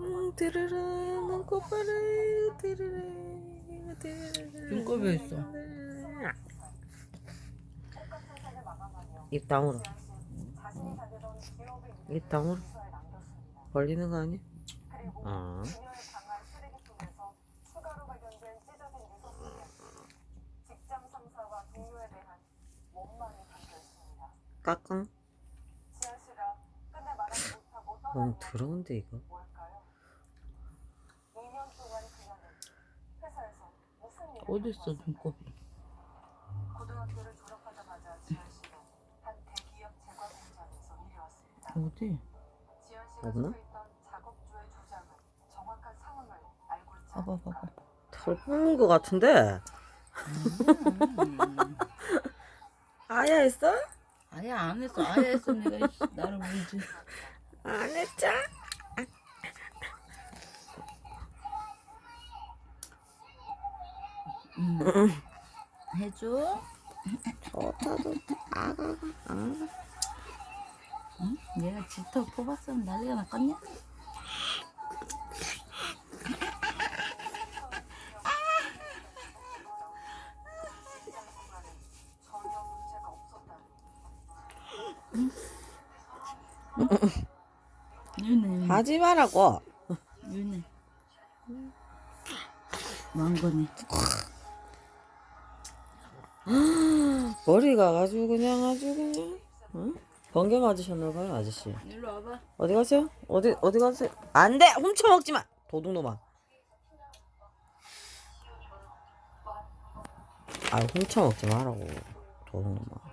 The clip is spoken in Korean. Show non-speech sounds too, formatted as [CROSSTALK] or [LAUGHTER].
음, 드르르 눈꽃바래 드르르 드르르 눈곱이 왜 있어? 입 다물어 입 다물어 걸리는 거 아니야? 어. 까꿍 너무 더러운데 이거 어딨어 눈곱이? 고등학교를 졸업하자마자 지현 씨는 한 대기업 제과 공장에서 일해 왔습니다. 어디? 지현 씨가 없나? 속해 있던 작업주의 조장은 정확한 상황을 알고 있지 봐봐 않을까? 봐봐. 털 뽑은 거 같은데 음. 아야 했어? 아예 안 했어. 아예 했어 내가 이씨, 나를 울지. 안 했죠? 음. 해줘. 좋다 좋다 아가가 아. 응? 얘가 짙어 뽑았으면 난리가 났겠냐? 윤네. 하지 말라고 윤네. 왕거네. [GASPS] 머리가 아주 그냥 아주 그냥 응? 번개 맞으셨나 봐요 아저씨 일로 와봐. 어디 가세요? 어디 어디 가세요? 안 돼 훔쳐 먹지 마 도둑놈아 아 훔쳐 먹지 말라고 도둑놈아